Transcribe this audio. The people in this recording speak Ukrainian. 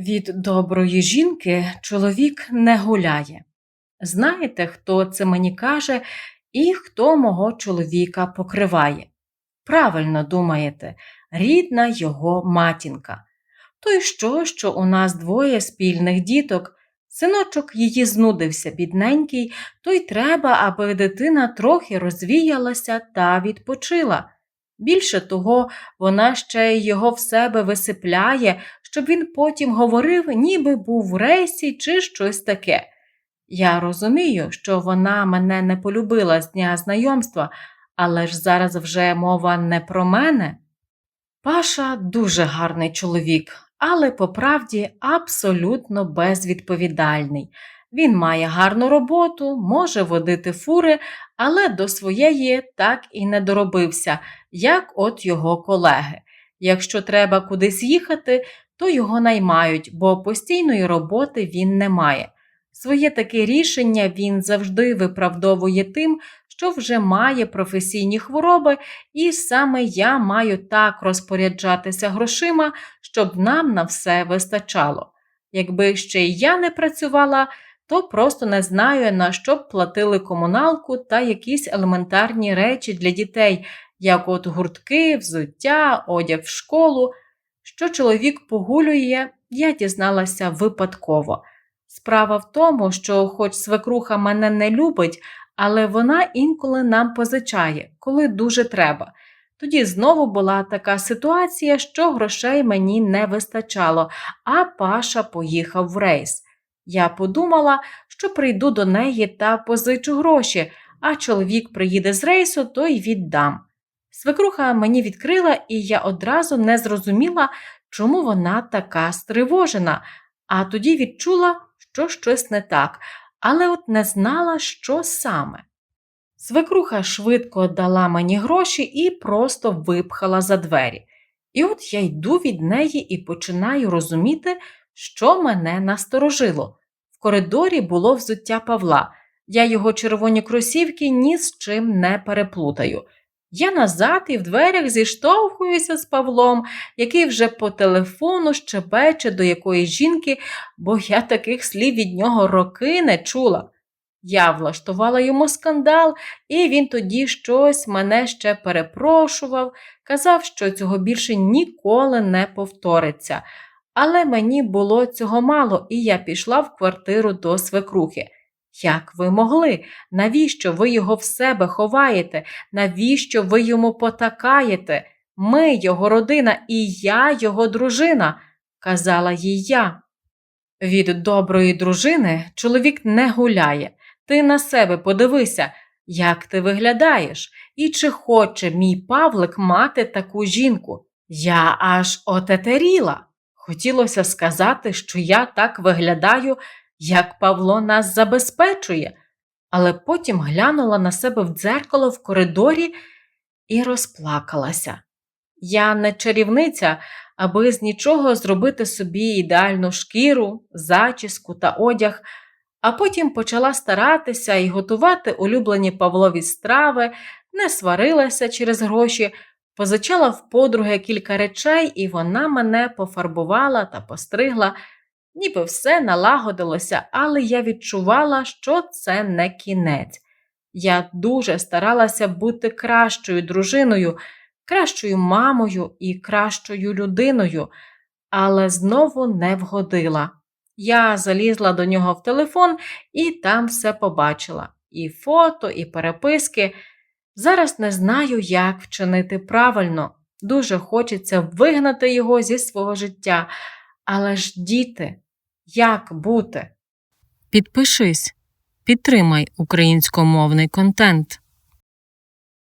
Від доброї жінки чоловік не гуляє. Знаєте, хто це мені каже і хто мого чоловіка покриває? Правильно думаєте, рідна його матінка. То й що, що у нас двоє спільних діток, синочок її знудився, бідненький, то й треба, аби дитина трохи розвіялася та відпочила. Більше того, вона ще й його в себе висипляє, щоб він потім говорив, ніби був в рейсі чи щось таке. Я розумію, що вона мене не полюбила з дня знайомства, але ж зараз вже мова не про мене. Паша дуже гарний чоловік, але по правді абсолютно безвідповідальний. Він має гарну роботу, може водити фури, але до своєї так і не доробився, як от його колеги. Якщо треба кудись їхати, то його наймають, бо постійної роботи він не має. Своє таке рішення він завжди виправдовує тим, що вже має професійні хвороби, і саме я маю так розпоряджатися грошима, щоб нам на все вистачало. Якби ще й я не працювала, то просто не знаю, на що б платили комуналку та якісь елементарні речі для дітей, як от гуртки, взуття, одяг в школу. Що чоловік погулює, я дізналася випадково. Справа в тому, що, хоч свекруха мене не любить, але вона інколи нам позичає, коли дуже треба. Тоді знову була така ситуація, що грошей мені не вистачало, а Паша поїхав в рейс. Я подумала, що прийду до неї та позичу гроші, а чоловік приїде з рейсу, то й віддам. Свекруха мені відкрила, і я одразу не зрозуміла, чому вона така стривожена, а тоді відчула, що щось не так, але от не знала, що саме. Свекруха швидко дала мені гроші і просто випхала за двері. І от я йду від неї і починаю розуміти, що мене насторожило. В коридорі було взуття Павла. Я його червоні кросівки ні з чим не переплутаю. Я назад і в дверях зіштовхуюся з Павлом, який вже по телефону щебече до якоїсь жінки, бо я таких слів від нього роки не чула. Я влаштувала йому скандал, і він тоді щось мене ще перепрошував, казав, що цього більше ніколи не повториться. Але мені було цього мало, і я пішла в квартиру до свекрухи. Як ви могли? Навіщо ви його в себе ховаєте? Навіщо ви йому потакаєте? Ми його родина, і я його дружина, казала їй я. Від доброї дружини чоловік не гуляє. Ти на себе подивися, як ти виглядаєш, і чи хоче мій Павлик мати таку жінку. Я аж отетеріла. Хотілося сказати, що я так виглядаю, як Павло нас забезпечує, але потім глянула на себе в дзеркало в коридорі і розплакалася. Я не чарівниця, аби з нічого зробити собі ідеальну шкіру, зачіску та одяг, а потім почала старатися і готувати улюблені Павлові страви, не сварилася через гроші, позичала в подруги кілька речей, і вона мене пофарбувала та постригла ніби все налагодилося, але я відчувала, що це не кінець. Я дуже старалася бути кращою дружиною, кращою мамою і кращою людиною, але знову не вгодила. Я залізла до нього в телефон і там все побачила і фото, і переписки. Зараз не знаю, як вчинити правильно. Дуже хочеться вигнати його зі свого життя. Але ж діти, як бути? Підпишись, підтримай українськомовний контент.